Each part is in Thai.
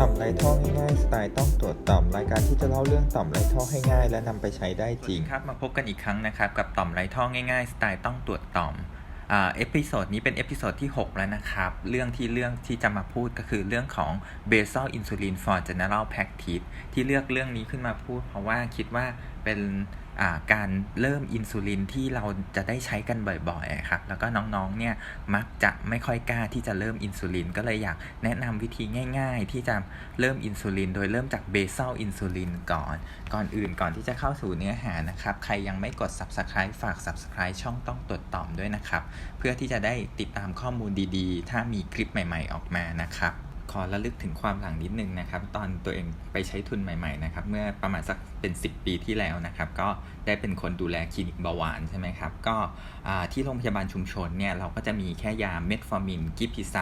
ต่อมไรท่อง่ายๆสไตล์ต้องตรวจต่อมรายการที่จะเล่าเรื่องต่อมไรท่อให้ง่าย และนำไปใช้ได้จริงครับมาพบกันอีกครั้งนะครับกับต่อมไรท่อง่ายๆสไตล์ต้องตรวจต่อมอ่าเอพิโซดนี้เป็นเอพิโซดที่ 6 แล้วนะครับ เรื่องที่เรื่องที่จะมาพูดก็คือเรื่องของ basal insulin for general practice ที่เลือกเรื่องนี้ขึ้นมาพูด เพราะว่าคิดว่าเป็น การเริ่มอินซูลินที่เราจะได้ใช้กันบ่อยๆครับแล้วก็น้องๆเนี่ยมักจะไม่ค่อยกล้าที่จะเริ่มอินซูลินก็เลยอยากแนะนำวิธีง่าย ๆ ที่จะเริ่มอินซูลิน โดยเริ่มจากเบซ a ลอินซูลินก่อน ก่อนอื่นก่อนที่จะเข้าสู่เนื้อหานะครับ ใครยังไม่กด subscribe ฝาก subscribe ช่องต้องตรวจต่อมด้วยนะครับ เพื่อที่จะได้ติดตามข้อมูลดีๆ ถ้ามีคลิปใหม่ ๆ ออกมานะครับ ขอระลึกถึงความหลังนิดนึงนะครับ ตอนตัวเองไปใช้ทุนใหม่ ๆ นะครับ เมื่อประมาณสักเป็น 10 ปีที่แล้วนะครับ ก็ได้เป็นคนดูแลคลินิกเบาหวานใช่ไหมครับ ก็ที่โรงพยาบาลชุมชนเนี่ยเราก็จะมีแค่ยาเมทฟอร์มินกิพิไซ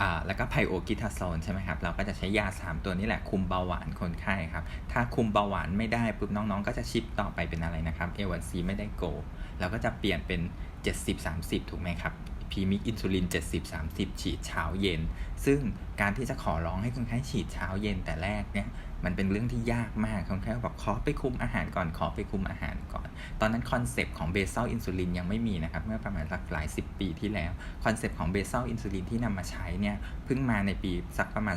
อ่าแล้วก็ไพโอกิทาโซนใช่ไหมครับ เราก็จะใช้ยา 3 ตัวนี้แหละคุมเบาหวานคนไข้ครับ ถ้าคุมเบาหวานไม่ได้ปุ๊บน้องๆ ก็จะชิปต่อไปเป็นอะไรนะครับ A1C ไม่ได้โกเราก็จะเปลี่ยนเป็น 70-30 ถูกไหมครับ พีมิกอินซูลิน 70-30 ฉีดเช้าเย็น ซึ่งการที่จะขอร้องให้คนไข้ฉีดเช้าเย็นแต่แรกเนี่ยมันเป็นเรื่องที่ยากมากคนไข้บอกขอไปคุมอาหารก่อนขอไปคุมอาหารก่อน ตอนนั้นคอนเซปต์ของเบซ a ลอินซูลินยังไม่มีนะครับ เมื่อประมาณสักหลายสิบปีที่แล้ว คอนเซปต์ของเบซ a ลอินซูลินที่นำมาใช้เนี่ยเพิ่งมาในปีสักประมาณ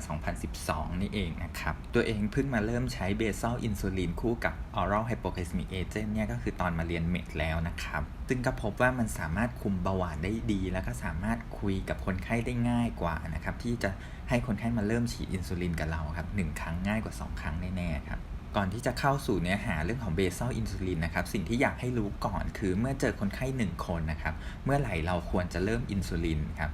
2012 นี่เองนะครับ ตัวเองเพิ่งมาเริ่มใช้เบซ a ลอินซูลินคู่กับ oral hypoglycemic agent เนี่ยก็คือตอนมาเรียนเมดแล้วนะครับ ซึ่งก็พบว่ามันสามารถคุมเบาหวานได้ดี แล้วก็สามารถคุยกับคนไข้ได้ง่ายกว่านะครับ ที่จะให้คนไข้มาเริ่มฉีดอินซูลินกับเราครับหนึ่งครั้งง่ายกว่า 2 ครั้งแน่ๆครับก่อนที่จะเข้าสู่เนื้อหาเรื่องของเบซ a ลอินซูลินนะครับสิ่งที่อยากให้รู้ก่อนคือเมื่อเจอคนไข้ 1 คนนะครับเมื่อไหร่เราควรจะเริ่มอินซูลินครับ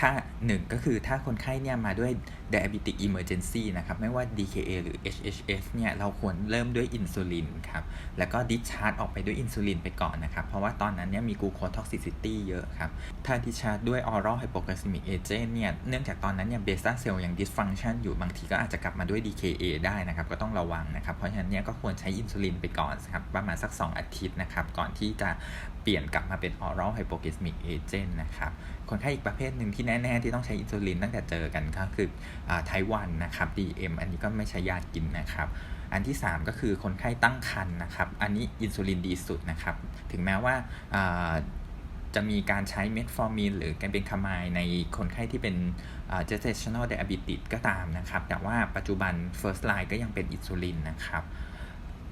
ถ้า 1 ก็คือถ้าคนไข้เนี่ยมาด้วย diabetic emergency นะครับ ไม่ว่า DKA หรือ HHS เนี่ยเราควรเริ่มด้วยอินซูลินครับ แล้วก็ discharge ออกไปด้วยอินซูลินไปก่อนนะครับ เพราะว่าตอนนั้นเนี่ยมี glucose toxicity เยอะครับ ถ้า discharge ด้วย oral hypoglycemic agent เนี่ย เนื่องจากตอนนั้นเนี่ย beta cell ยัง dysfunction อยู่บางทีก็อาจจะกลับมาด้วย DKA ได้นะครับ ก็ต้องระวังนะครับ เพราะฉะนั้นเนี่ยก็ควรใช้อินซูลินไปก่อนครับประมาณสัก 2 อาทิตย์นะครับ ก่อนที่จะเปลี่ยนกลับมาเป็น oral hypoglycemic agent นะครับคนไข้อีกประเภทหนึ่งที่แน่ ๆ ที่ต้องใช้อินซูลินตั้งแต่เจอกันก็คือ ไทวันนะครับ DM อันนี้ก็ไม่ใช่ยากินนะครับ อันที่ 3 ก็คือคนไข้ตั้งครรภ์นะครับ อันนี้อินซูลินดีสุดนะครับ ถึงแม้ว่าจะมีการใช้เมทฟอร์มินหรือการเป็นคามายในคนไข้ที่เป็น gestational diabetes ก็ตามนะครับ แต่ว่าปัจจุบัน first line ก็ยังเป็นอินซูลินนะครับ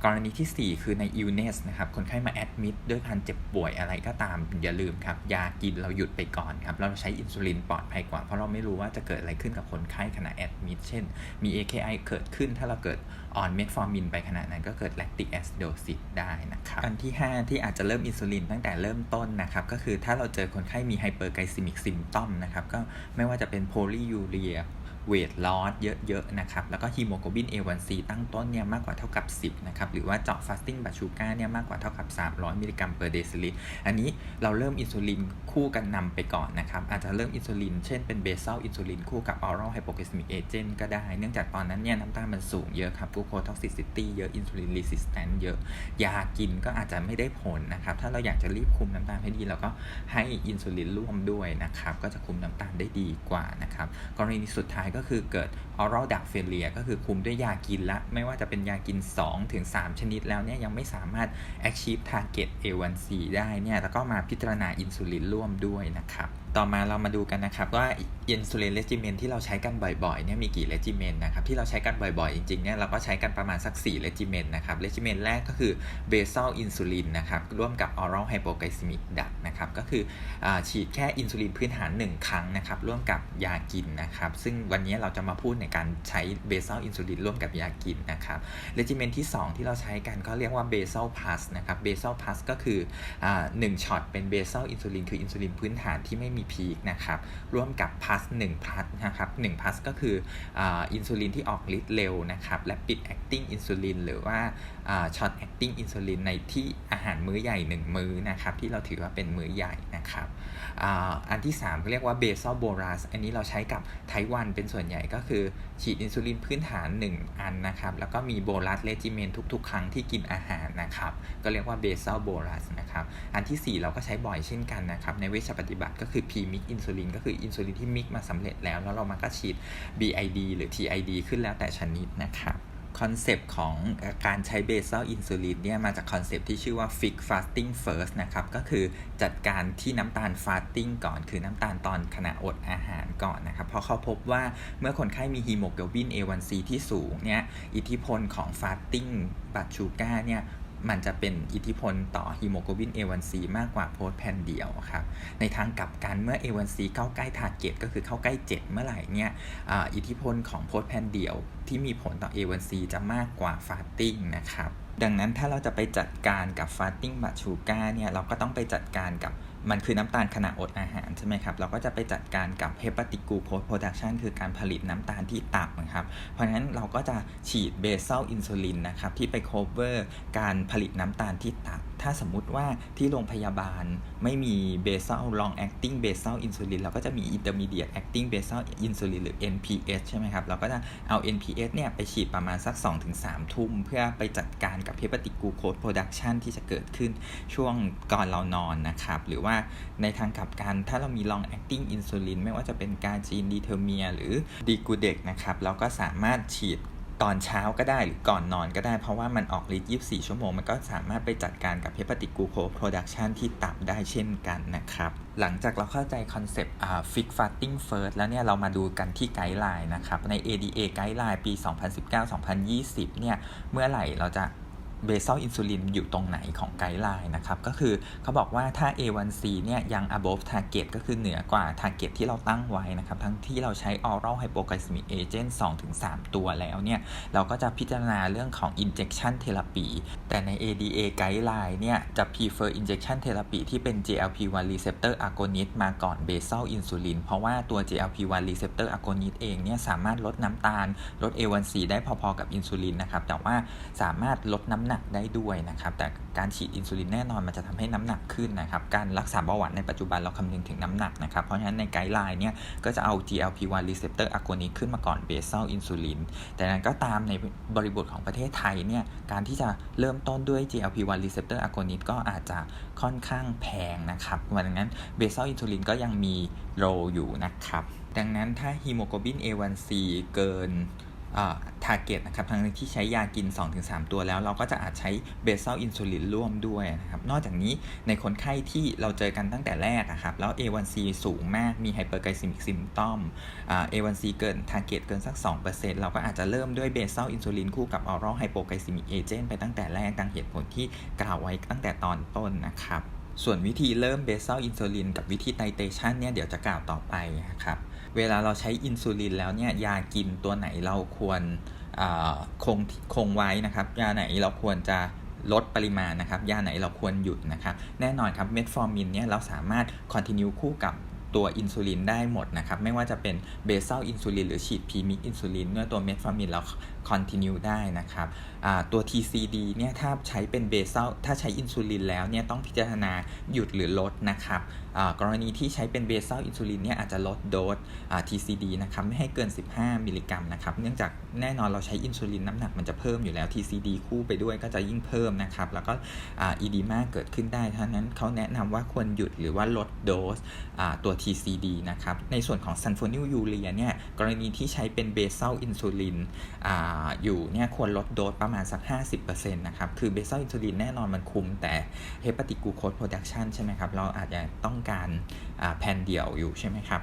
กรณีที่ 4 คือใน illness นะครับ คนไข้มาแอดมิดด้วยการเจ็บป่วยอะไรก็ตาม อย่าลืมครับ ยากินเราหยุดไปก่อนครับ เราใช้อินซูลินปลอดภัยกว่า เพราะเราไม่รู้ว่าจะเกิดอะไรขึ้นกับคนไข้ขณะแอดมิดเช่น มี AKI เกิดขึ้น ถ้าเราเกิดออนเมทฟอร์มินไปขณะนั้นก็เกิด lactic acidosis ได้นะครับ อันที่ 5 ที่อาจจะเริ่มอินซูลินตั้งแต่เริ่มต้นนะครับ ก็คือถ้าเราเจอคนไข้มี hyperglycemic symptom นะครับ ก็ไม่ว่าจะเป็น polyuria เเวทลอสเยอะๆนะครับ แล้วก็ฮีโมโกลบิน A1C ตั้งต้นเนี่ยมากกว่าเท่ากับ 10 นะครับ หรือว่าเจาะฟาสติ้งบัชูก้าเนี่ยมากกว่าเท่ากับ 300 มิลลิกรัมเปอร์เดซิลิตร อันนี้เราเริ่มอินซูลินคู่กันนำไปก่อนนะครับ อาจจะเริ่มอินซูลิน เช่นเป็นเบซัลอินซูลินคู่กับออรัลไฮโป g ก y มิกเอเจนต์ก็ได้ เนื่องจากตอนนั้นเนี่ยน้ำตาลมันสูงเยอะครับกูโคท็อกซิซิตี้เยอะ อินซูลินรีสิสแตนต์เยอะ ยากินก็อาจจะไม่ได้ผลนะครับ ถ้าเราอยากจะรีบคุมน้ำตาลให้ดีเราก็ให้อินซูลินร่วมด้วยนะครับ ก็จะคุมน้ำตาลได้ดีกว่านะครับ กรณีสุดท้ายก็คือเกิด oral duct failure ก็คือคุมด้วยยากินละ ไม่ว่าจะเป็นยากิน2ถึง3ชนิดแล้วเนี่ยยังไม่สามารถ achieve target A1C ได้เนี่ยแล้วก็มาพิจารณาอินซูลินร่วมด้วยนะครับ ต่อมาเรามาดูกันนะครับว่าอินซูลินเลจิเมนที่เราใช้กันบ่อยๆเนี่ยมีกี่เลจิเมนนะครับที่เราใช้กันบ่อยๆ จริงๆเนี่ยเราก็ใช้กันประมาณสัก4เลจิเมนนะครับเลจิเมนแรกก็คือเบซัลอินซูลินนะครับร่วมกับออรัลไฮโปไกซิมิกดักนะครับก็คืออฉีดแค่อินซูลินพื้นฐาน 1 ครั้งนะครับร่วมกับยากินนะครับซึ่งวันนี้เราจะมาพูดในการใช้เบซัลอินซูลินร่วมกับยากินนะครับเลจิเมนที่ 2 ที่เราใช้กันก็เรียกว่าเบซัลพลัสนะครับเบซัลพลัสก็คือหนึ่งช็อตเป็นเบซัลอินซูลินคืออินซูลินพื้นฐานที่ไม่มีพีคนะครับร่วมกับพลัส1พลัสนะครับ1พลัสก็คืออินซูลินที่ออกฤทธิ์เร็วนะครับและปิดแอคติ้งอินซูลินหรือว่าช็อตแอคติ้งอินซูลินในที่อาหารมื้อใหญ่ 1 มื้อนะครับที่เราถือว่าเป็นมื้อใหญ่นะครับอันที่3เรียกว่าเบซอลโบรัสอันนี้เราใช้กับไทวันเป็นส่วนใหญ่ก็คือฉีดอินซูลินพื้นฐาน 1 อันนะครับ แล้วก็มีโบลัสเลจิเมนทุก ๆ ครั้งที่กินอาหารนะครับ ก็เรียกว่าเบซัลโบลัสนะครับ อันที่ 4 เราก็ใช้บ่อยเช่นกันนะครับ ในเวชปฏิบัติก็คือ p P-mix อินซูลินก็คืออินซูลินที่มิกมาสำเร็จแล้ว แล้วเรามาก็ฉีด BID หรือ TID ขึ้นแล้วแต่ชนิดนะครับ คอนเซปต์ของการใช้เบซอลอินซูลินเนี่ยมาจากคอนเซปต์ที่ชื่อว่า fix fasting first นะครับ ก็คือจัดการที่น้ำตาลฟาสติ้งก่อน คือน้ำตาลตอนขณะอดอาหารก่อนนะครับ เพราะเขาพบว่าเมื่อคนไข้มีฮีโมโกลบิน A1C ที่สูงเนี่ย อิทธิพลของฟาสติ้งบัตชูก้าเนี่ย มันจะเป็นอิทธิพลต่อฮีโมโกลบิน A1C มากกว่าโพสแพนเดียวครับ ในทางกลับกันเมื่อ A1C เข้าใกล้ทาร์เก็ตก็คือเข้าใกล้ 7 เมื่อไหร่เนี่ยออิทธิพลของโพสแพนเดียวที่มีผลต่อ A1C จะมากกว่าฟาสติ้งนะครับ ดังนั้นถ้าเราจะไปจัดการกับฟาสติ้งบัตชูการ์เนี่ยเราก็ต้องไปจัดการกับมันคือน้ำตาลขณะอดอาหารใช่ไหมครับ เราก็จะไปจัดการกับเฮปาติกูโพสโปรดักชันคือการผลิตน้ำตาลที่ต่ำนะครับ เพราะฉะนั้นเราก็จะฉีดเบซัลอินซูลินนะครับ ที่ไปโคเวอร์การผลิตน้ำตาลที่ต่ำ ถ้าสมมุติว่าที่โรงพยาบาลไม่มีเบซัล long acting basal insulin เราก็จะมี intermediate acting basal insulin หรือ NPS ใช่ไหมครับ เราก็จะเอา NPS เนี่ยไปฉีดประมาณสัก 2-3 ทุ่ม เพื่อไปจัดการกับ hepatic glucose production ที่จะเกิดขึ้นช่วงก่อนเรานอนนะครับ หรือว่าในทางกลับกันถ้าเรามี long acting insulin ไม่ว่าจะเป็นการจีนดีเทอร์เมียหรือดีกูเด็กนะครับ เราก็สามารถฉีด ตอนเช้าก็ได้หรือก่อนนอนก็ได้ เพราะว่ามันออกฤทธิ์24 ชั่วโมง มันก็สามารถไปจัดการกับเฮปติกูโคโปรดักชันที่ตับได้เช่นกันนะครับ หลังจากเราเข้าใจคอนเซปต์ฟิกฟาตติ้งเฟิร์สแล้วเนี่ยเรามาดูกันที่ไกด์ไลน์นะครับ ใน ADA ไกด์ไลน์ปี 2019-2020 เนี่ยเมื่อไหร่เราจะ เบซัลอินซูลินอยู่ตรงไหนของไกด์ไลน์นะครับ ก็คือเขาบอกว่าถ้า A1C เนี่ยยัง above target ก็คือเหนือกว่า target ที่เราตั้งไว้นะครับ ทั้งที่เราใช้ oral hypoglycemic agent 2-3 ตัวแล้วเนี่ย เราก็จะพิจารณาเรื่องของ injection therapy แต่ใน ADA guideline เนี่ย จะ prefer injection therapy ที่เป็น GLP-1 receptor agonist มาก่อน basal insulin เพราะว่าตัว GLP-1 receptor agonist เองเนี่ยสามารถลดน้ำตาล ลด A1C ได้พอๆกับอินซูลินนะครับ แต่ว่าสามารถลดน้ำหนักได้ด้วยนะครับ แต่การฉีดอินซูลินแน่นอนมันจะทำให้น้ำหนักขึ้นนะครับ การรักษาเบาหวานในปัจจุบันเราคำนึงถึงน้ำหนักนะครับ เพราะฉะนั้นในไกด์ไลน์เนี่ยก็จะเอา GLP-1 receptor agonist ขึ้นมาก่อน basal insulin แต่นั้นก็ตามในบริบทของประเทศไทยเนี่ยการที่จะเริ่มต้นด้วย GLP-1 receptor agonist ก็อาจจะค่อนข้างแพงนะครับดังนั้น basal insulin ก็ยังมีโรอยู่นะครับ ดังนั้นถ้าฮีโมโกลบิน A1C เกิน ทาร์เก็ตนะครับทั้งที่ใช้ยากิน 2-3 ตัวแล้ว เราก็จะอาจใช้เบซัลอินซูลินร่วมด้วยนะครับ นอกจากนี้ในคนไข้ที่เราเจอกันตั้งแต่แรกนะครับ แล้ว A1C สูงมากมีไฮเปอร์ไกลซิมิกซิมตอม A1C เกินทาร์เก็ตเกินสัก 2%เราก็อาจจะเริ่มด้วยเบซัลอินซูลินคู่กับออรัลไฮโปไกลซิมิกเอเจนต์ไปตั้งแต่แรกดังเหตุผลที่กล่าวไว้ตั้งแต่ตอนต้นนะครับส่วนวิธีเริ่มเบซัลอินซูลินกับวิธีไตเตชันเนี่ยเดี๋ยวจะกล่าวต่อไปนะครับ เวลาเราใช้อินซูลินแล้วเนี่ยยากินตัวไหนเราควรคงคงไว้นะครับยาไหนเราควรจะลดปริมาณนะครับยาไหนเราควรหยุดนะครับแน่นอนครับเมทฟอร์มินเนี่ยเราสามารถคอนติเนียคู่กับตัวอินซูลินได้หมดนะครับไม่ว่าจะเป็นเบซัลอินซูลินหรือฉีดพีมิกอินซูลินเมื่อตัวเมทฟอร์มินเราคอนติเนียได้นะครับตัว TCD เนี่ยถ้าใช้เป็นเบซัลถ้าใช้อินซูลินแล้วเนี่ยต้องพิจารณาหยุดหรือลดนะครับ กรณีที่ใช้เป็นเบซัลอินซูลินเนี่ยอาจจะลดโดส TCD นะครับไม่ให้เกิน 15 มิลลิกรัมนะครับเนื่องจากแน่นอนเราใช้อินซูลินน้ำหนักมันจะเพิ่มอยู่แล้ว TCD คู่ไปด้วยก็จะยิ่งเพิ่มนะครับแล้วก็อีดีมาเกิดขึ้นได้ฉะนั้นเขาแนะนำว่าควรหยุดหรือว่าลดโดสตัว TCD นะครับในส่วนของซันโฟนิลยูเรียเนี่ยกรณีที่ใช้เป็นเบซัลอินซูลินอยู่เนี่ยควรลดโดสประมาณสัก 50%นะครับคือเบซัลอินซูลินแน่นอนมันคุมแต่เฮปาติกูโคสโปรดักชันใช่ไหมครับเราอาจจะต้องการแผ่นเดี่ยวอยู่ใช่ไหมครับ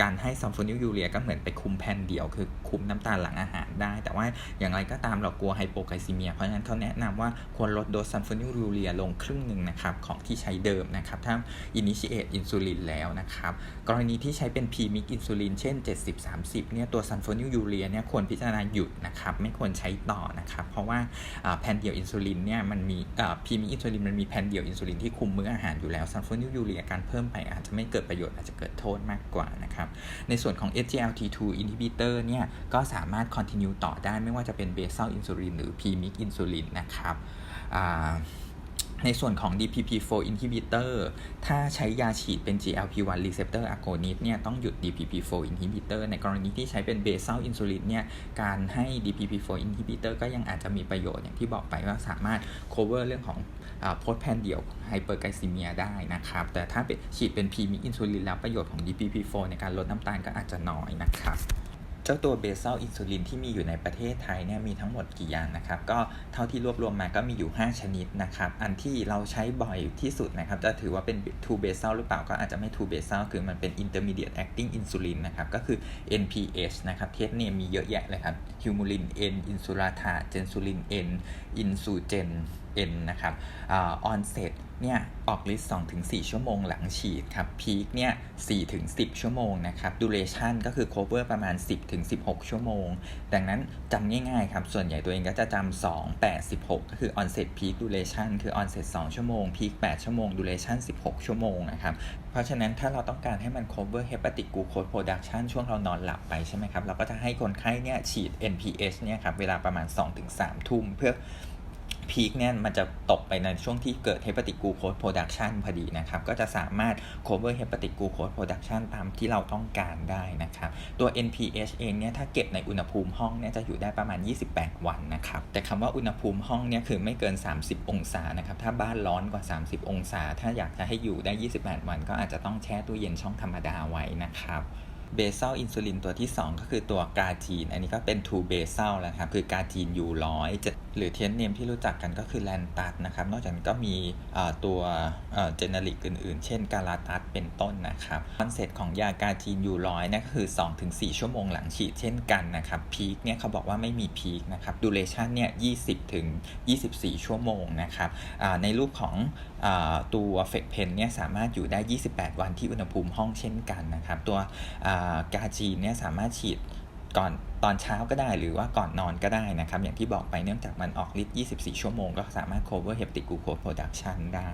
การให้ซัมโฟนิลยูเรียก็เหมือนไปคุมแผ่นเดียว คือคุมน้ำตาลหลังอาหารได้ แต่ว่าอย่างไรก็ตามเรากลัวไฮโปไกลซีเมีย เพราะฉะนั้นเขาแนะนำว่าควรลดโดสซัมโฟนิลยูเรียลงครึ่งหนึ่งนะครับของที่ใช้เดิมนะครับถ้า initiate อินซูลินแล้วนะครับกรณีที่ใช้เป็น p m i c อินซูลินเช่น 70-30เนี่ยตัวซัมโฟนิลยูเรียเนี่ยควรพิจารณาหยุดนะครับไม่ควรใช้ต่อนะครับเพราะว่าแผ่นเดียวอินซูลินเนี่ยมันมี p m i c อินซูลินมันมีแผ่นเดียวอินซูลินที่คุมมื้ออาหารอยู่แล้วซัมโฟนิลยูเรียการเพิ่มไปอาจจะไม่เกิดประโยชน์อาจจะเกิดโทษมากกว่านะครับในส่วนของ SGLT2 inhibitor เนี่ยก็สามารถ continue ต่อได้ไม่ว่าจะเป็น basal insulin หรือ p-mix insulin นะครับในส่วนของ DPP-4 inhibitor ถ้าใช้ยาฉีดเป็น GLP-1 receptor agonist เนี่ยต้องหยุด DPP-4 inhibitor ในกรณีที่ใช้เป็น basal insulin เนี่ยการให้ DPP-4 inhibitor ก็ยังอาจจะมีประโยชน์อย่างที่บอกไปว่าสามารถ cover เรื่องของ โพสแพนเดียวไฮเปอร์ไกลซีเมียได้นะครับ แต่ถ้าเป็นฉีดเป็นพรีมิอินซูลินแล้วประโยชน์ของ DPP-4 ในการลดน้ำตาลก็อาจจะน้อยนะครับ เจ้าตัวเบซ a ลอินซูลินที่มีอยู่ในประเทศไทยเนี่ยมีทั้งหมดกี่อย่างนะครับ ก็เท่าที่รวบรวมมาก็มีอยู่ 5 ชนิดนะครับ อันที่เราใช้บ่อยที่สุดนะครับ จะถือว่าเป็น2 basal หรือเปล่าก็อาจจะไม่2 basal คือมันเป็น intermediate acting insulin นะครับ ก็คือ NPH นะครับ เทสเนี่ยมีเยอะแยะเลยครับ humulin N insulata gensulin N insugen N นะครับออน เนี่ยออกฤทธิ์2-4 ชั่วโมงหลังฉีดครับพีคเนี่ย4-10 ชั่วโมงนะครับดูเรชันก็คือ cover ประมาณ 10-16 ชั่วโมง ดังนั้นจำง่ายๆครับส่วนใหญ่ตัวเองก็จะจำ2 8 16 ก็คือ onset peak duration คือ onset 2 ชั่วโมง peak 8 ชั่วโมง duration 16 ชั่วโมงนะครับเพราะฉะนั้นถ้าเราต้องการให้มัน cover hepatic glucose production ช่วงเรานอนหลับไปใช่ไหมครับเราก็จะให้คนไข้เนี่ยฉีด NPH เนี่ยครับเวลาประมาณ 2-3 ทุ่มเพื่อ พีคเนี่ยมันจะตกไปในช่วงที่เกิด hepatic glucose production พอดีนะครับ ก็จะสามารถ cover hepatic glucose production ตามที่เราต้องการได้นะครับ ตัว NPH เองเนี่ยถ้าเก็บในอุณหภูมิห้องเนี่ยจะอยู่ได้ประมาณ 28 วันนะครับ แต่คำว่าอุณหภูมิห้องเนี่ยคือไม่เกิน 30 องศานะครับ ถ้าบ้านร้อนกว่า 30 องศา ถ้าอยากจะให้อยู่ได้ 28 วัน ก็อาจจะต้องแช่ตู้เย็นช่องธรรมดาไว้นะครับ เบซัลอินซูลินตัวที่ 2 ก็คือตัวกาจีน อันนี้ก็เป็น2เบซัลแล้วครับ คือกาจีนยูร้อยหรือเทนเนมที่รู้จักกันก็คือแลนตัสนะครับ นอกจากนั้นก็มีตัวเจเนริกอื่นๆ เช่นกาลาตัสเป็นต้นนะครับ คอนเซ็ปต์ของยากาจีนยูร้อยนี่ก็คือ 2-4 ชั่วโมงหลังฉีดเช่นกันนะครับ พีคเนี่ยเขาบอกว่าไม่มีพีคนะครับดูเรชันเนี่ย20ถึง24 ชั่วโมงนะครับในรูปของ ตัวเฟกเพนเนี่ยสามารถอยู่ได้ 28 วันที่อุณหภูมิห้องเช่นกันนะครับ ตัวกาจีนเนี่ยสามารถฉีดก่อน ตอนเช้าก็ได้หรือว่าก่อนนอนก็ได้นะครับ อย่างที่บอกไปเนื่องจากมันออกฤทธิ์ 24 ชั่วโมง ก็สามารถ cover hepatic glucose production ได้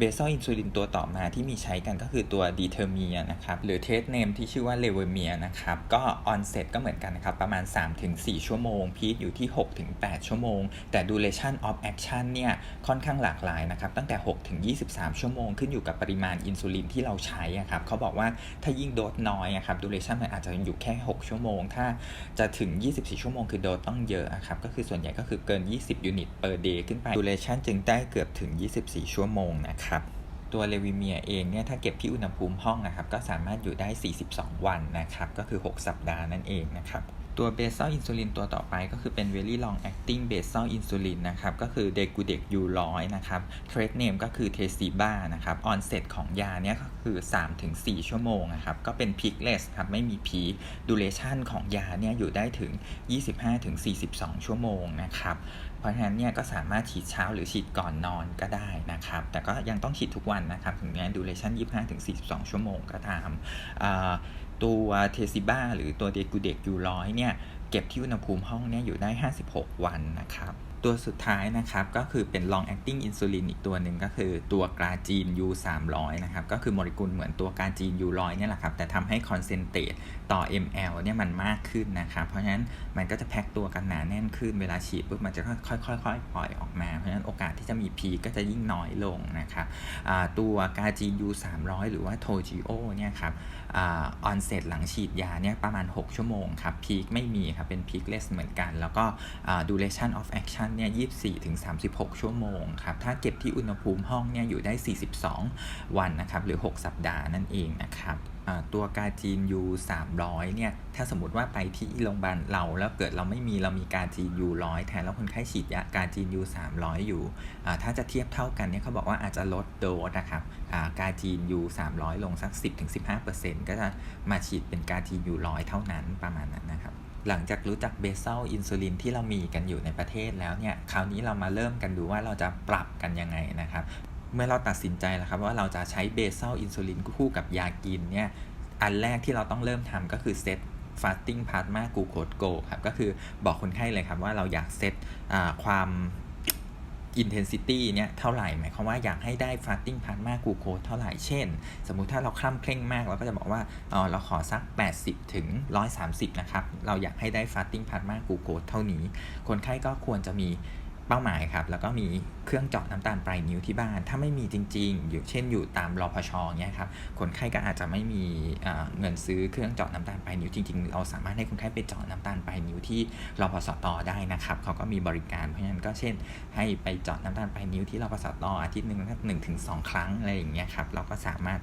basal insulin ตัวต่อมาที่มีใช้กันก็คือตัว determia นะครับ หรือ test name ที่ชื่อว่า levemir นะครับ ก็ onset ก็เหมือนกันนะครับ ประมาณ 3-4 ชั่วโมงพีคอยู่ที่ 6-8 ชั่วโมง แต่ duration of action เนี่ย ค่อนข้างหลากหลายนะครับ ตั้งแต่ 6-23 ชั่วโมง ขึ้นอยู่กับปริมาณอินซูลินที่เราใช้ครับเขาบอกว่าถ้ายิ่งโดสน้อยครับ duration มันอาจจะอยู่แค่ 6 ชั่วโมง ถ้าจะถึง 24 ชั่วโมงคือโดสต้องเยอะครับ ก็คือส่วนใหญ่ก็คือเกิน 20 ยูนิต per day ขึ้นไป duration จึงได้เกือบถึง 24 ชั่วโมงนะครับ ตัวเลวิเมียเองเนี่ยถ้าเก็บที่อุณหภูมิห้องนะครับ ก็สามารถอยู่ได้ 42 วันนะครับ ก็คือ 6 สัปดาห์นั่นเองนะครับ ตัวเบซัลอินซูลินตัวต่อไปก็คือเป็น very long acting basal insulin นะครับ ก็คือเดกูเดกยูร้อยนะครับ trade name ก็คือเทซิบ้านะครับ onset ของยาเนี่ยก็คือ 3-4 ชั่วโมงนะครับ ก็เป็น peakless ครับ ไม่มี peak duration ของยาเนี่ยอยู่ได้ถึง 25-42 ชั่วโมงนะครับ เพราะฉะนั้นเนี่ยก็สามารถฉีดเช้าหรือฉีดก่อนนอนก็ได้นะครับ แต่ก็ยังต้องฉีดทุกวันนะครับ ถึงแม้ duration 25-42 ชั่วโมงก็ตาม ตัวเทซิบ้าหรือตัวเดกูเดกยูร้อยเนี่ย เก็บที่อุณหภูมิห้องเนี่ยอยู่ได้ 56 วันนะครับ ตัวสุดท้ายนะครับก็คือเป็น long acting insulin อีกตัวหนึ่งก็คือตัวกราจีน U 300นะครับก็คือโมเลกุลเหมือนตัวกราจีน U 100เนี่ยแหละครับแต่ทำให้คอนเซนเทรตต่อ ml เนี่ยมันมากขึ้นนะครับเพราะฉะนั้นมันก็จะแพ็คตัวกันหนาแน่นขึ้นเวลาฉีดปุ๊บมันจะค่อยๆปล่อยออกมา เพราะฉะนั้นโอกาสที่จะมีพีก็จะยิ่งน้อยลงนะครับตัวกาจีน U 300หรือว่าโทจิโอเนี่ยครับออนเซตหลังฉีดยาเนี่ยประมาณ 6 ชั่วโมงครับพีคไม่มีครับเป็นพีคเลสเหมือนกัน แล้วก็ duration of action เนี่ย24ถึง36 ชั่วโมงครับ ถ้าเก็บที่อุณหภูมิห้องเนี่ยอยู่ได้ 42 วันนะครับ หรือ 6 สัปดาห์นั่นเองนะครับตัวกาจีนยู300เนี่ย ถ้าสมมติว่าไปที่โรงพยาบาลเราแล้วเกิดเราไม่มีเรามีกาจีนยูร้อยแทนแล้วคนไข้ฉีดยากาจีนยู300 อยู่ ถ้าจะเทียบเท่ากันเนี่ยเขาบอกว่าอาจจะลดโดสนะครับกาจีนยู300 ลงสัก 10-15%ก็จะมาฉีดเป็นกาจีนยูร้อยเท่านั้นประมาณนั้นนะครับ หลังจากรู้จักเบซัลอินซูลินที่เรามีกันอยู่ในประเทศแล้วเนี่ยคราวนี้เรามาเริ่มกันดูว่าเราจะปรับกันยังไงนะครับ เมื่อเราตัดสินใจแล้วครับว่าเราจะใช้เบซัลอินซูลินคู่กับยากินเนี่ยอันแรกที่เราต้องเริ่มทำก็คือเซต fasting plasma glucose go ครับก็คือบอกคนไข้เลยครับว่าเราอยากเซตความ intensity เนี่ยเท่าไหร่หมายความว่าอยากให้ได้ fasting plant มากกูโคเท่าไหร่เช่น สมมุติถ้าเราคล่ำเคร่งมากเราก็จะบอกว่าอ๋อเราขอสัก 80 ถึง 130 นะครับ เราอยากให้ได้ fasting plant มากกูโคเท่านี้ คนไข้ก็ควรจะมี เป้าหมายครับ แล้วก็มีเครื่องเจาะน้ำตาลปลายนิ้วที่บ้าน ถ้าไม่มีจริง ๆ อยู่เช่นอยู่ตามรอพชเนี่ยครับ คนไข้ก็อาจจะไม่มีเเงินซื้อเครื่องเจาะน้ำตาลปลายนิ้วจริง ๆ เราสามารถให้คนไข้ไปเจาะน้ำตาลปลายนิ้วที่รอพสตได้นะครับเขาก็มีบริการ เพราะฉะนั้นก็เช่น ให้ไปเจาะน้ำตาลปลายนิ้วที่รอพสตอาทิตย์หนึ่งหนึ่งถึงสองครั้งอะไรอย่างเงี้ยครับ เราก็สามารถ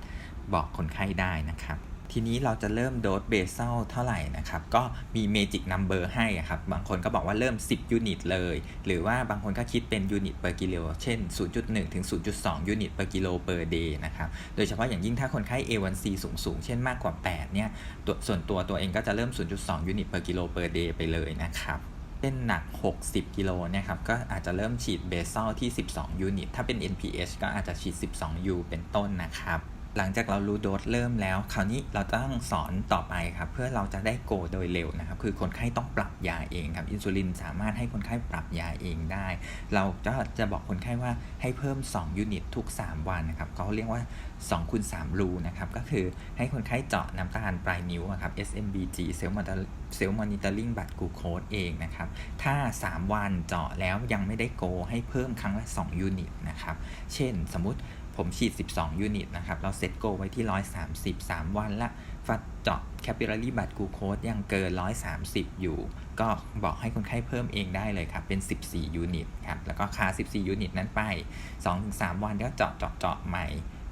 บอกคนไข้ได้นะครับ ทีนี้เราจะเริ่มโดสเบเซลเท่าไหร่นะครับ ก็มีเมจิกนัมเบอร์ให้ครับ บางคนก็บอกว่าเริ่ม 10 ยูนิตเลย หรือว่าบางคนก็คิดเป็นยูนิต per กิโล เช่น 0.1 ถึง 0.2 ยูนิต per กิโล per day นะครับ โดยเฉพาะอย่างยิ่งถ้าคนไข้ A1C สูงสูงๆเช่นมากกว่า 8 เนี่ยตัวส่วนตัวตัวเองก็จะเริ่ม 0.2 ยูนิต per กิโล per day ไปเลยนะครับเป็นหนัก 60 กิโลเนี่ยครับ ก็อาจจะเริ่มฉีดเบซ a ลที่ 12 ยูนิต ถ้าเป็น NPH ก็อาจจะฉีด 12 U เป็นต้นนะครับ หลังจากเรารู้โดสเริ่มแล้ว คราวนี้เราต้องสอนต่อไปครับ เพื่อเราจะได้โกโดยเร็วนะครับ คือคนไข้ต้องปรับยาเองครับ อินซูลินสามารถให้คนไข้ปรับยาเองได้ เราจะจะบอกคนไข้ว่าให้เพิ่ม 2 ยูนิตทุก 3 วันนะครับเขาเรียกว่า2คูณ3รูนะครับ ก็คือให้คนไข้เจาะน้ำตาลปลายนิ้วครับ SMBG เซลล์มอเซลล์มอนิเตอร์ลิงบัตรกูโคสเองนะครับ ถ้า 3 วันเจาะแล้วยังไม่ได้โก ให้เพิ่มครั้งละ 2 ยูนิตนะครับ เช่นสมมติ ผมฉีด 12 ยูนิตนะครับ เราเซตโกไว้ที่ 130 3 วันละ ฟัดเจาะแคปิลารีบัตกูโคสยังเกิน 130 อยู่ ก็บอกให้คนไข้เพิ่มเองได้เลยครับ เป็น 14 ยูนิตครับ แล้วก็คา 14 ยูนิตนั้นไป 2-3 วันก็เจาะเจาะเจาะใหม่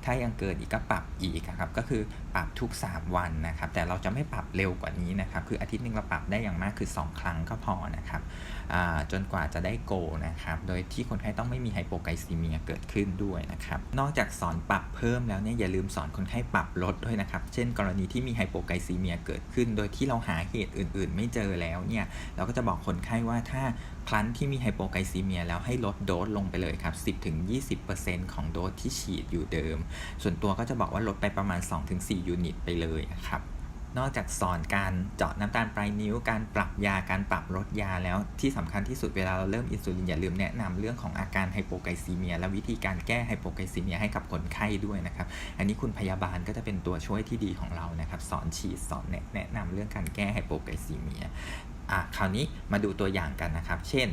ถ้ายังเกินอีกก็ปรับอีกครับ ก็คือปรับทุก 3 วันนะครับ แต่เราจะไม่ปรับเร็วกว่านี้นะครับ คืออาทิตย์หนึงเราปรับได้อย่างมากคือ 2 ครั้งก็พอนะครับจนกว่าจะได้โกนะครับ โดยที่คนไข้ต้องไม่มีไฮโปไกลซีเมียเกิดขึ้นด้วยนะครับ นอกจากสอนปรับเพิ่มแล้วเนี่ยอย่าลืมสอนคนไข้ปรับลดด้วยนะครับ เช่น กรณีที่มีไฮโปไกลซีเมียเกิดขึ้น โดยที่เราหาเหตุอื่น ๆ ไม่เจอแล้วเนี่ย เราก็จะบอกคนไข้ว่าถ้าครั้นที่มีไฮโปไกลซีเมียแล้วให้ลดโดสลงไปเลยครับ 10-20%ของโดสที่ฉีดอยู่เดิม ส่วนตัวก็จะบอกว่าลดไปประมาณ 2-4 ยูนิตไปเลยครับนอกจากสอนการเจาะน้ำตาลปลายนิ้ว การปรับยา การปรับลดยาแล้วที่สำคัญที่สุดเวลาเราเริ่มอินซูลินอย่าลืมแนะนำเรื่องของอาการไฮโปไกซีเมีย และวิธีการแก้ไฮโปไกซีเมียให้กับคนไข้ด้วยนะครับ อันนี้คุณพยาบาลก็จะเป็นตัวช่วยที่ดีของเรานะครับ สอนฉีดสอนแนะแนะนำเรื่องการแก้ไฮโปไกซีเมีย อะคราวนี้มาดูตัวอย่างกันนะครับ เช่น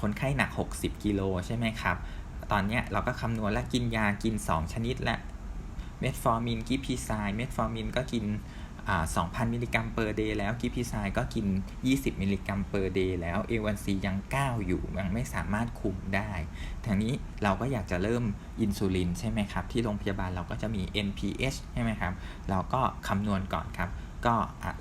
คนไข้หนัก 60 กิโลใช่ไหมครับ ตอนนี้เราก็คำนวณและกินยากิน 2 ชนิดและเมทฟอร์มินกิพีไซเมทฟอร์มินก็กินอ่า2,000 มิลลิกรัมเปอร์เดย์แล้วกิพีไซก็กิน 20 มิลลิกรัมเปอร์เดย์แล้ว A1C ยัง 9 อยู่ยังไม่สามารถคุมได้ทางนี้เราก็อยากจะเริ่มอินซูลินใช่ไหมครับ ที่โรงพยาบาลเราก็จะมี NPH ใช่ไหมครับ เราก็คำนวณก่อนครับ ก็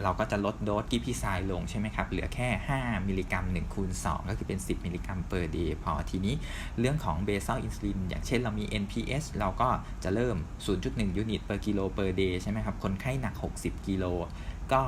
เราก็จะลดโดสกิพิไซลงใช่ไหมครับ เหลือแค่ 5 มิลลิกรัม1คูณ2ก็คือเป็น 10 มิลลิกรัม per day พอทีนี้เรื่องของเบซ a ลอินซูลินอย่างเช่นเรามี NPS เราก็จะเริ่ม 0.1 ยูนิต per กิโล per day ใช่ไหมครับ คนไข้หนัก 60 กิโลก็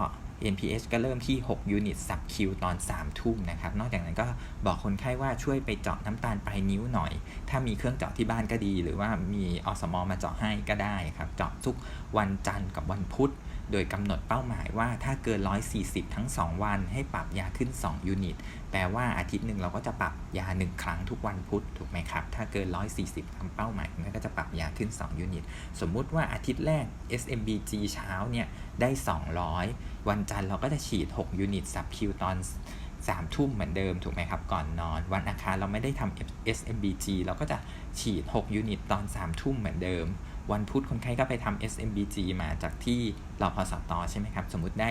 NPH ก็เริ่มที่ 6 ยูนิต สับคิวตอน 3 ทุ่มนะครับ นอกจากนั้นก็บอกคนไข้ว่าช่วยไปเจาะน้ำตาลปลายนิ้วหน่อย ถ้ามีเครื่องเจาะที่บ้านก็ดี หรือว่ามีอสมมาเจาะให้ก็ได้ครับ เจาะทุกวันจันทร์กับวันพุธ โดยกำหนดเป้าหมายว่าถ้าเกิน 140 ทั้ง 2 วัน ให้ปรับยาขึ้น 2 ยูนิต แปลว่าอาทิตย์หนึ่งเราก็จะปรับยา 1 ครั้งทุกวันพุธถูกไหมครับ ถ้าเกิน 140ทำเป้าหมายมันก็จะปรับยาขึ้น 2 ยูนิต สมมุติว่าอาทิตย์แรก SMBG เช้าเนี่ยได้ 200 วันจันทร์เราก็จะฉีด 6 ยูนิตสับคิวตอน3ทุ่มเหมือนเดิมถูกไหมครับ ก่อนนอน วันอังคารเราไม่ได้ทำ SMBG เราก็จะฉีด 6 ยูนิตตอน3ทุ่มเหมือนเดิม วันพุธคนไข้ก็ไปทำ SMBG มาจากที่เราพอสตอใช่ไหมครับ สมมุติได้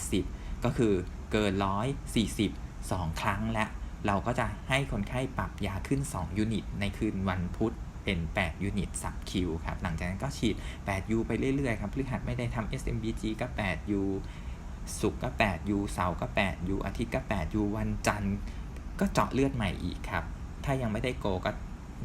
180 ก็คือเกิน 140 2 ครั้งแล้วเราก็จะให้คนไข้ปรับยาขึ้น 2 ยูนิต ในคืนวันพุธเป็น 8 ยูนิตสับคิวครับ หลังจากนั้นก็ฉีด8ยูไปเรื่อยๆครับพฤหัสไม่ได้ทำ SMBG ก็8ยูศุกร์ก็8ยูเสาร์ก็8ยูอาทิตย์ก็8ยูวันจันทร์ก็เจาะเลือดใหม่อีกครับ ถ้ายังไม่ได้โกก็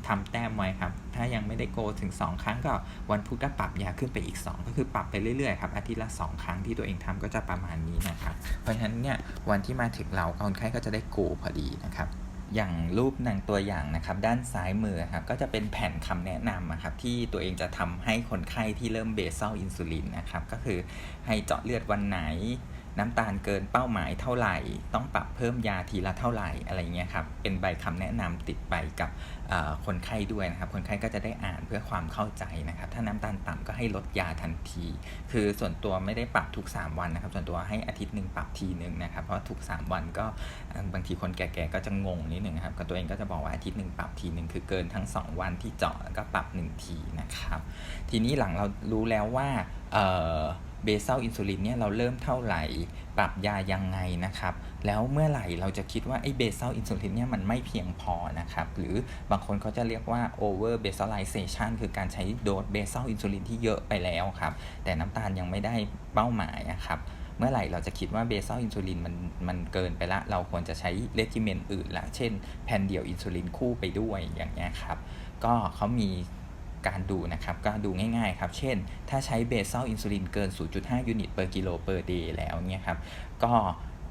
ทำแต้มไว้ครับ ถ้ายังไม่ได้โกถึง 2 ครั้งก็วันพุธก็ปรับยาขึ้นไปอีก 2 ก็คือปรับไปเรื่อยๆครับอาทิตย์ละ 2 ครั้งที่ตัวเองทำก็จะประมาณนี้นะครับ เพราะฉะนั้นเนี่ยวันที่มาถึงเราคนไข้ก็จะได้โกพอดีนะครับอย่างรูปหนังตัวอย่างนะครับด้านซ้ายมือครับก็จะเป็นแผ่นคำแนะนำอะครับที่ตัวเองจะทำให้คนไข้ที่เริ่มเบสเซลอินซูลินนะครับก็คือให้เจาะเลือดวันไหน น้ำตาลเกินเป้าหมายเท่าไหร่ ต้องปรับเพิ่มยาทีละเท่าไหร่อะไรเงี้ยครับเป็นใบคำแนะนำติดไปกับคนไข้ด้วยนะครับคนไข้ก็จะได้อ่านเพื่อความเข้าใจนะครับถ้าน้ำตาลต่ำก็ให้ลดยาทันที คือส่วนตัวไม่ได้ปรับทุก 3 วันนะครับส่วนตัวให้อาทิตย์หนึ่งปรับทีหนึ่งนะครับเพราะทุก 3 วันก็บางทีคนแก่ๆก็จะงงนิดหนึ่งครับก็ตัวเองก็จะบอกว่าอาทิตย์หนึ่งปรับทีหนึ่งคือเกินทั้ง 2 วันที่เจาะก็ปรับ1ทีนะครับทีนี้หลังเรารู้แล้วว่าเเบซ a ลอินซูลินเนี่ยเราเริ่มเท่าไหร่ปรับยายังไงนะครับ แล้วเมื่อไหร่เราจะคิดว่าไอ้เบซ a ลอินซูลินเนี่ยมันไม่เพียงพอนะครับ หรือบางคนเขาจะเรียกว่า over basalization คือการใช้โดสเบซ a ลอินซูลินที่เยอะไปแล้วครับ แต่น้ำตาลยังไม่ได้เป้าหมายครับเมื่อไหร่เราจะคิดว่าเบซ a ลอินซูลินมันมันเกินไปละ เราควรจะใช้เลจิเมนอื่นละ เช่นแผ่นเดี่ยวอินซูลินคู่ไปด้วยอย่างเงี้ยครับ ก็เขามี การดูนะครับ ก็ดูง่ายๆครับ เช่น ถ้าใช้เบซ a ลอินซูลินเกิน 0.5 ยูนิต per กิโล per day แล้วเนี่ยครับ ก็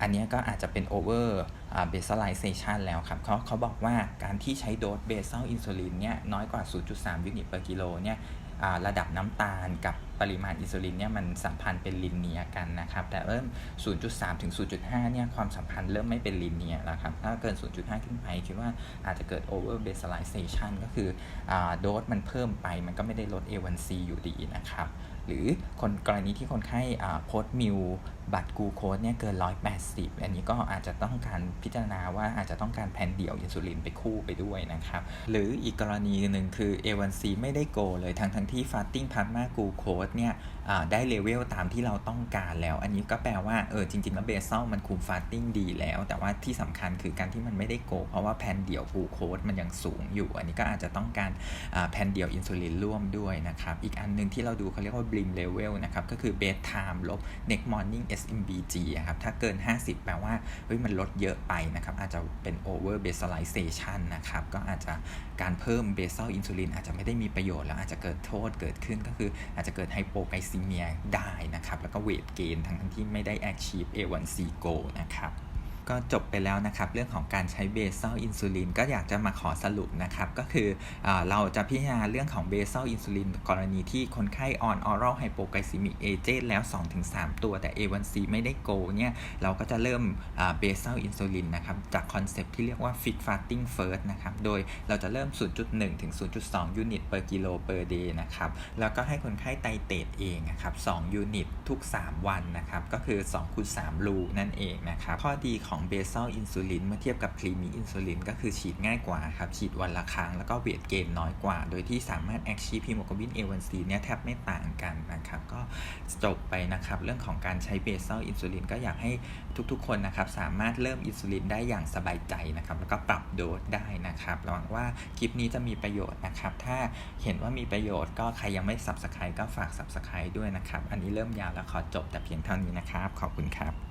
อันนี้ก็อาจจะเป็นโอเวอร์ over basalization แล้วครับเขาเขาบอกว่าการที่ใช้โดสเบซ a ลอินซูลินเนี่ยน้อยกว่า 0.3 ยูนิต per กิโลเนี่ยระดับน้ำตาลกับปริมาณอินซูลินเนี่ยมันสัมพันธ์เป็นลินเนียกันนะครับ แต่เริ่ม 0.3 ถึง 0.5 เนี่ยความสัมพันธ์เริ่มไม่เป็นลินเนียแล้วครับ ถ้าเกิน 0.5 ขึ้นไปคิดว่าอาจจะเกิด over basalization ก็คืออโดสมันเพิ่มไปมันก็ไม่ได้ลด A1C อยู่ดีนะครับ หรือคนกรณีที่คนไข้โพสมิล บัตรกูโคสเนี่ยเกิน 180 อันนี้ก็อาจจะต้องการพิจารณาว่าอาจจะต้องการแผ่นเดี่ยวอินซูลินไปคู่ไปด้วยนะครับ หรืออีกกรณีหนึ่งคือ A1C ไม่ได้โกเลยทั้งทั้งที่ fasting plasma glucose เนี่ยได้เลเวลตามที่เราต้องการแล้ว อันนี้ก็แปลว่าเออจริงๆแล้วเบซ a ลมันคุม fasting ดีแล้ว แต่ว่าที่สำคัญคือการที่มันไม่ได้โก เพราะว่าแผ่นเดี่ยวกูโคสมันยังสูงอยู่ อันนี้ก็อาจจะต้องการแผ่นเดี่ยวอินซูลินร่วมด้วยนะครับ อีกอันหนึ่งที่เราดูเขาเรียกว่า brim level นะครับก็คือ base time ลบ next morning SMBG นะครับ ถ้าเกิน 50 แปลว่าเฮ้ยมันลดเยอะไปนะครับ อาจจะเป็น over basalization นะครับ ก็อาจจะการเพิ่ม basal insulin อาจจะไม่ได้มีประโยชน์ แล้วอาจจะเกิดโทษเกิดขึ้นก็คืออาจจะเกิดไฮโปไกซีเมียได้นะครับ แล้วก็เวทเกณฑ์ทั้งที่ไม่ได้ achieve A1C goal นะครับ ก็จบไปแล้วนะครับ เรื่องของการใช้เบซ a ลอินซูลินก็อยากจะมาขอสรุปนะครับ ก็คืออเราจะพิจารณาเรื่องของเบซ a ลอินซูลินกรณีที่คนไข้ on oral hypoglycemic agent แล้ว 2-3 ตัวแต่ A1C ไม่ได้โกเนี่ย เราก็จะเริ่มเบซ a ลอินซูลินนะครับ จากคอนเซปที่เรียกว่า fit fasting first นะครับ โดยเราจะเริ่ม 0.1 ถึง 0.2 ยูนิต per กิโล per day นะครับ แล้วก็ให้คนไข้ไตเตดเองนะครับ 2 ยูนิตทุก 3 วันนะครับ ก็คือ2คูณ3รูนั่นเองนะครับ ข้อดีของของเบซ a ลอินซูลินเมื่อเทียบกับพรีมีอินซูลินก็คือฉีดง่ายกว่าครับ ฉีดวันละครั้งแล้วก็เวทเกนน้อยกว่า โดยที่สามารถ achieve hemoglobin A1C เนี่ยแทบไม่ต่างกันนะครับ ก็จบไปนะครับเรื่องของการใช้เบซ a ลอินซูลินก็อยากให้ทุกๆคนนะครับสามารถเริ่มอินซูลินได้อย่างสบายใจนะครับแล้วก็ปรับโดสได้นะครับหวังว่าคลิปนี้จะมีประโยชน์นะครับถ้าเห็นว่ามีประโยชน์ก็ใครยังไม่ subscribe ก็ฝาก subscribe ด้วยนะครับอันนี้เริ่มยาวแล้วขอจบแต่เพียงเท่านี้นะครับขอบคุณครับ